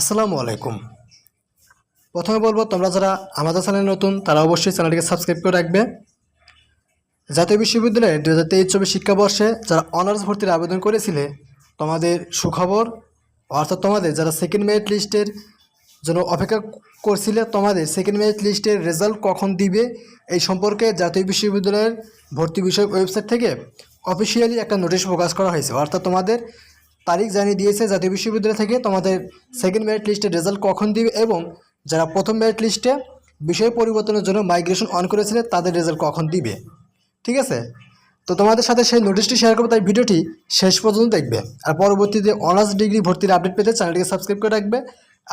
আসসালামু আলাইকুম। প্রথমে বলব, তোমরা যারা আমাদের চ্যানেলে নতুন, তারা অবশ্যই চ্যানেলটিকে সাবস্ক্রাইব করে রাখবে। জাতীয় বিশ্ববিদ্যালয়ে দু হাজার তেইশ চব্বিশ শিক্ষাবর্ষে যারা অনার্স ভর্তির আবেদন করেছিলে, তোমাদের সুখবর, অর্থাৎ তোমাদের যারা সেকেন্ড মেরিট লিস্টের জন্য অপেক্ষা করছিলে, তোমাদের সেকেন্ড মেরিট লিস্টের রেজাল্ট কখন দিবে, এই সম্পর্কে জাতীয় বিশ্ববিদ্যালয়ের ভর্তি বিষয়ক ওয়েবসাইট থেকে অফিসিয়ালি একটা নোটিশ প্রকাশ করা হয়েছে। অর্থাৎ তোমাদের তারিখ জানিয়ে দিয়েছে জাতীয় বিশ্ববিদ্যালয় থেকে তোমাদের সেকেন্ড মেরিট লিস্টের রেজাল্ট কখন দিবে এবং যারা প্রথম মেরিট লিস্টে বিষয় পরিবর্তনের জন্য মাইগ্রেশন অন করেছিলে, তাদের রেজাল্ট কখন দিবে? ঠিক আছে? তো তোমাদের সাথে সেই নোটিশটি শেয়ার করব, তাই ভিডিওটি শেষ পর্যন্ত দেখবে। আর পরবর্তীতে অনার্স ডিগ্রি ভর্তির আপডেট পেতে চ্যানেলটিকে সাবস্ক্রাইব করে রাখবে।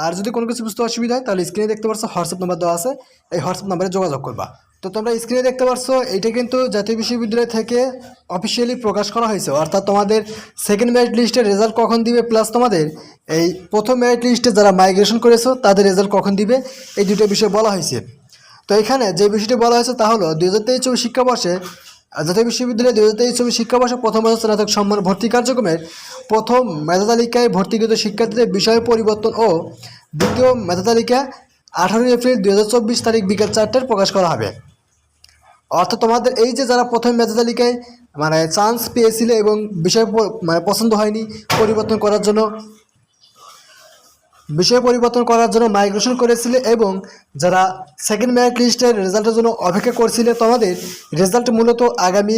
আর যদি কোনো কিছু বুঝতে অসুবিধা হয়, তাহলে স্ক্রিনে দেখতে পাচ্ছ হোয়াটসঅ্যাপ নাম্বার দেওয়া আছে। এই হোয়াটসঅ্যাপ নাম্বারে যোগাযোগ করবা। তো তোমরা স্ক্রিনে দেখতে পাচ্ছ এটা কিন্তু জাতীয় বিশ্ববিদ্যালয় থেকে অফিসিয়ালি প্রকাশ করা হয়েছে। অর্থাৎ তোমাদের সেকেন্ড মেরিট লিস্টের রেজাল্ট কখন দিবে প্লাস তোমাদের, এই প্রথম মেরিট লিস্টে যারা মাইগ্রেশন করেছ, তাদের রেজাল্ট কখন দিবে, এই দুটো বিষয় বলা হয়েছে। তো এখানে যে বিষয়টি বলা হয়েছে তা হলো দু হাজার তেইশ চব্বিশ শিক্ষাবর্ষে, জাতীয় বিশ্ববিদ্যালয়ে দু হাজার তেইশ শিক্ষাবর্ষে প্রথম বছর স্নাতক সম্মান ভর্তি কার্যক্রমের প্রথম মেধা তালিকায় ভর্তিকৃত শিক্ষার্থীদের বিষয় পরিবর্তন ও দ্বিতীয় মেধা তালিকা আঠারোই এপ্রিল দু হাজার চব্বিশ তারিখ বিকেল চারটায় প্রকাশ করা হবে। অর্থাৎ তোমাদের এই যে যারা প্রথম মেধা তালিকায় মানে চান্স পেয়েছিলে এবং বিষয় মানে পছন্দ হয়নি, পরিবর্তন করার জন্য, বিষয় পরিবর্তন করার জন্য মাইগ্রেশন করেছিলে এবং যারা সেকেন্ড মেরিট লিস্টের রেজাল্টের জন্য অপেক্ষা করছিলে, তোমাদের রেজাল্ট মূলত আগামী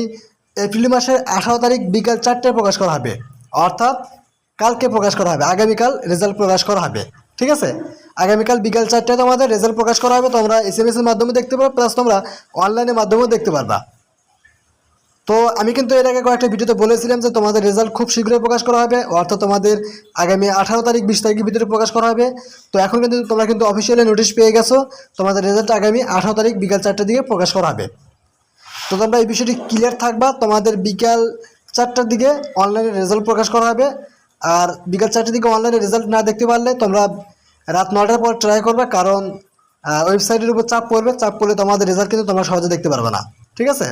এপ্রিল মাসের আঠারো তারিখ বিকাল চারটায় প্রকাশ করা হবে। অর্থাৎ কালকে প্রকাশ করা হবে, আগামীকাল রেজাল্ট প্রকাশ করা হবে। ঠিক আছে? আগামীকাল বিকাল চারটায় তোমাদের রেজাল্ট প্রকাশ করা হবে। তোমরা এস এম এসের মাধ্যমে দেখতে পারো প্লাস তোমরা অনলাইনের মাধ্যমেও দেখতে পারবা। তো আমি কিন্তু এর আগে কয়েকটা ভিডিওতে বলেছিলাম যে তোমাদের রেজাল্ট খুব শীঘ্রই প্রকাশ করা হবে, অর্থাৎ তোমাদের আগামী আঠারো তারিখ, বিশ তারিখের ভিতরে প্রকাশ করা হবে। তো এখন কিন্তু তোমরা কিন্তু অফিসিয়ালি নোটিশ পেয়ে গেছো, তোমাদের রেজাল্ট আগামী আঠারো তারিখ, বিকাল চারটার দিকে প্রকাশ করা হবে। তো তোমরা এই বিষয়টি ক্লিয়ার থাকবা, তোমাদের বিকাল চারটার দিকে অনলাইনে রেজাল্ট প্রকাশ করা হবে। আর বিকাল চারটার দিকে অনলাইনে রেজাল্ট না দেখতে পারলে তোমরা রাত নটার পর ট্রাই করবে, কারণ ওয়েবসাইটের উপর চাপ পড়বে, চাপ পড়লে তোমাদের রেজাল্ট কিন্তু তোমরা সহজে দেখতে পারবে না, ঠিক আছে?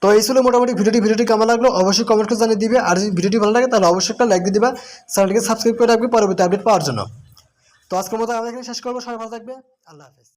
তো এই ছিল মোটামুটি ভিডিওটি ভিডিওটি কেমন লাগল অবশ্যই কমেন্ট করে জানিয়ে দিবে, আর যদি ভিডিওটি ভালো লাগে তাহলে অবশ্যই একটা লাইক দিয়ে দিবা, চ্যানেলটিকে সাবস্ক্রাইব করে রাখবে পরবর্তী আপডেট পাওয়ার জন্য। তো আজকের মতো আমরা এখানে শেষ করব, সবাই ভালো থাকবে, আল্লাহ হাফেজ।